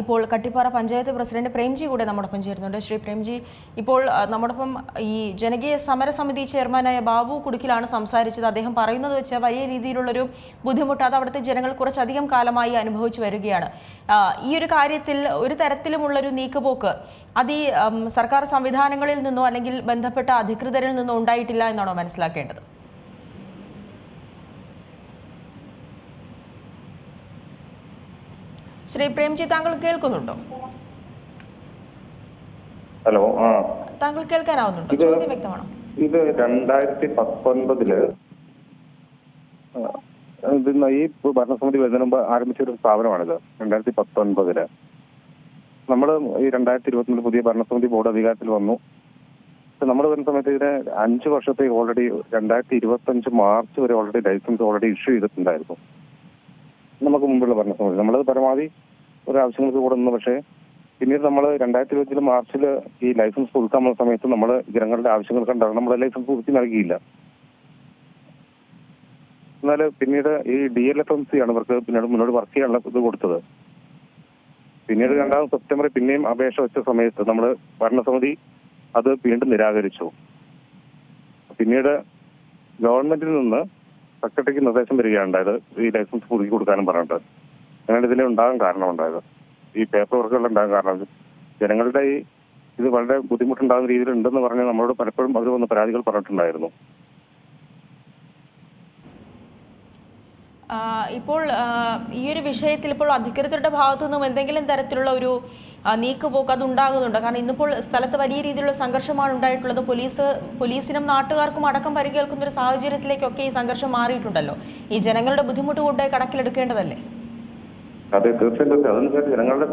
ഇപ്പോൾ കട്ടിപ്പാറ പഞ്ചായത്ത് പ്രസിഡന്റ് പ്രേംജി കൂടെ നമ്മോടൊപ്പം ചേരുന്നുണ്ട്. ശ്രീ പ്രേംജി ഇപ്പോൾ നമ്മോടൊപ്പം ഈ ജനകീയ സമരസമിതി ചെയർമാനായ ബാബു കുടുക്കിലാണ് സംസാരിച്ചത്. അദ്ദേഹം പറയുന്നത് വെച്ച് വലിയ രീതിയിലുള്ളൊരു ബുദ്ധിമുട്ട് അത് അവിടുത്തെ ജനങ്ങൾ കുറച്ചധികം കാലമായി അനുഭവിച്ചു വരികയാണ്. ഈ ഒരു കാര്യത്തിൽ ഒരു തരത്തിലുമുള്ളൊരു നീക്കുപോക്ക് അത് ഈ സർക്കാർ സംവിധാനങ്ങളിൽ നിന്നോ അല്ലെങ്കിൽ ബന്ധപ്പെട്ട അധികൃതരിൽ നിന്നോ ഉണ്ടായിട്ടില്ല എന്നാണോ മനസ്സിലാക്കേണ്ടത്? ശ്രീ പ്രേംജി താങ്കൾ കേൾക്കുന്നുണ്ടോ? ഹലോ ആ. താങ്കൾ കേൾക്കാനാവുന്നുണ്ടോ? ഇത് ചോദ്യം വ്യക്തമാണോ? ഇത് രണ്ടായിരത്തി പത്തൊൻപതിൽ ഇത് ഈ ഭരണസമിതി വരുന്നതിന് മുമ്പ് ആരംഭിച്ച ഒരു സ്ഥാപനമാണിത് രണ്ടായിരത്തി പത്തൊൻപതിൽ നമ്മൾ ഈ രണ്ടായിരത്തി ഇരുപത്തിനാല് പുതിയ ഭരണസമിതി ബോർഡ് അധികാരത്തിൽ വന്നു. നമ്മൾ വരുന്ന സമയത്ത് ഇതിന് അഞ്ച് വർഷത്തേക്ക് ഓൾറെഡി രണ്ടായിരത്തി ഇരുപത്തി അഞ്ച് മാർച്ച് വരെ ഓൾറെഡി ലൈസൻസ് ഓൾറെഡി ഇഷ്യൂ ചെയ്തിട്ടുണ്ടായിരുന്നു. നമുക്ക് മുമ്പുള്ള ഭരണ സമിതി നമ്മളത് പരമാവധി ഒരു ആവശ്യങ്ങൾക്ക് കൂടെ പക്ഷേ പിന്നീട് നമ്മൾ രണ്ടായിരത്തി ഇരുപത്തിൽ മാർച്ചിൽ ഈ ലൈസൻസ് പുതുക്കാൻ വന്ന സമയത്ത് നമ്മൾ ജനങ്ങളുടെ ആവശ്യങ്ങൾ കണ്ടാണ് നമ്മൾ ലൈസൻസ് പുതുക്കി നൽകിയില്ല. എന്നാൽ പിന്നീട് ഈ D L F M C ആണ് ഇവർക്ക് പിന്നീട് മുന്നോട്ട് വർക്ക് ചെയ്യാനുള്ള ഇത് കൊടുത്തത്. പിന്നീട് രണ്ടാം സെപ്റ്റംബറിൽ പിന്നെയും അപേക്ഷ വെച്ച സമയത്ത് നമ്മൾ ഭരണസമിതി അത് വീണ്ടും നിരാകരിച്ചു. പിന്നീട് ഗവൺമെന്റിൽ നിന്ന് സെക്രട്ടറിക്ക് നിർദ്ദേശം വരികയാണ് ഉണ്ടായത് ഈ ലൈസൻസ് പുതുക്കി കൊടുക്കാനും പറഞ്ഞിട്ട്. അങ്ങനെ ഇതിലെ ഉണ്ടാകാൻ കാരണമുണ്ടായത്. ഈ പേപ്പർ വർക്കുകൾ ഉണ്ടാകാൻ കാരണം ജനങ്ങളുടെ ഈ ഇത് വളരെ ബുദ്ധിമുട്ടുണ്ടാകുന്ന രീതിയിൽ ഉണ്ടെന്ന് പറഞ്ഞ് നമ്മളോട് പലപ്പോഴും അവർ വന്ന് പരാതികൾ പറഞ്ഞിട്ടുണ്ടായിരുന്നു. ഇപ്പോൾ ഈ ഒരു വിഷയത്തിൽ ഇപ്പോൾ അധികൃതരുടെ ഭാഗത്തു നിന്നും എന്തെങ്കിലും തരത്തിലുള്ള ഒരു നീക്കുപോക്ക് അത് ഉണ്ടാകുന്നുണ്ട് കാരണം ഇന്നിപ്പോൾ സ്ഥലത്ത് വലിയ രീതിയിലുള്ള സംഘർഷമാണ് ഉണ്ടായിട്ടുള്ളത്. പോലീസ് പോലീസിനും നാട്ടുകാർക്കും അടക്കം പരിക്കേൽക്കുന്ന ഒരു സാഹചര്യത്തിലേക്കൊക്കെ ഈ സംഘർഷം മാറിയിട്ടുണ്ടല്ലോ. ഈ ജനങ്ങളുടെ ബുദ്ധിമുട്ട് കൊണ്ട് കണക്കിലെടുക്കേണ്ടതല്ലേ? അതെ തീർച്ചയായും തീർച്ചയായും ജനങ്ങളുടെ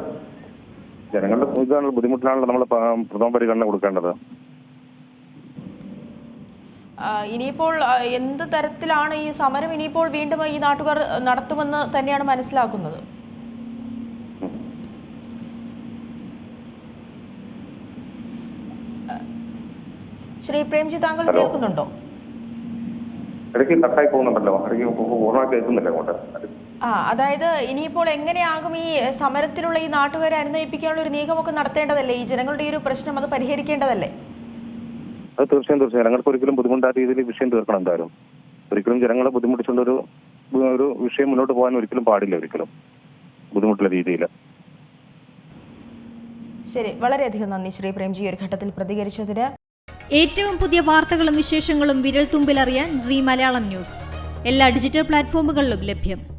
ജനങ്ങളുടെ ബുദ്ധിമുട്ടിലാണല്ലോ നമ്മൾ പ്രഥമ പരിഗണന കൊടുക്കേണ്ടത്. ഇനിയിപ്പോൾ എന്ത് തരത്തിലാണ് ഈ സമരം ഇനിയിപ്പോൾ വീണ്ടും ഈ നാട്ടുകാർ നടത്തുമെന്ന് തന്നെയാണ് മനസ്സിലാക്കുന്നത്? ശ്രീ പ്രേംജി താങ്കൾ. കേൾക്കുന്നുണ്ടോ? ഇടയ്ക്ക് കട്ടായി പോകുന്നുണ്ടല്ലോ. ഇടയ്ക്ക് പൂർണമായി കേൾക്കുന്നില്ല അങ്ങോട്ട്. ആ അതായത് ഇനിയിപ്പോൾ എങ്ങനെയാകും ഈ സമരത്തിലുള്ള ഈ നാട്ടുകാരെ അനുനയിപ്പിക്കാനുള്ള ഒരു നീക്കമൊക്കെ നടത്തേണ്ടതല്ലേ? ഈ ജനങ്ങളുടെ ഈ ഒരു പ്രശ്നം അത് പരിഹരിക്കേണ്ടതല്ലേ? അത് തീർച്ചയായും തീർച്ചയായും. ജനങ്ങൾക്ക് ഒരിക്കലും ബുദ്ധിമുട്ടാത്ത രീതിയിൽ വിഷയം തീർക്കണം എന്തായാലും. ഒരിക്കലും ജനങ്ങളെ ബുദ്ധിമുട്ടിച്ചുകൊണ്ട് ഒരു വിഷയം മുന്നോട്ട് പോകാൻ ഒരിക്കലും പാടില്ല ഒരിക്കലും. ബുദ്ധിമുട്ടുള്ള രീതിയിൽ. ശരി. വളരെയധികം നന്ദി ശ്രീ പ്രേംജി. ഒരു ഘട്ടത്തിൽ പ്രതികരിച്ചതിന്. ഏറ്റവും പുതിയ വാർത്തകളും വിശേഷങ്ങളും വിരൽ തുമ്പിലറിയാൻ സി മലയാളം ന്യൂസ്. എല്ലാ ഡിജിറ്റൽ പ്ലാറ്റ്ഫോമുകളിലും ലഭ്യം.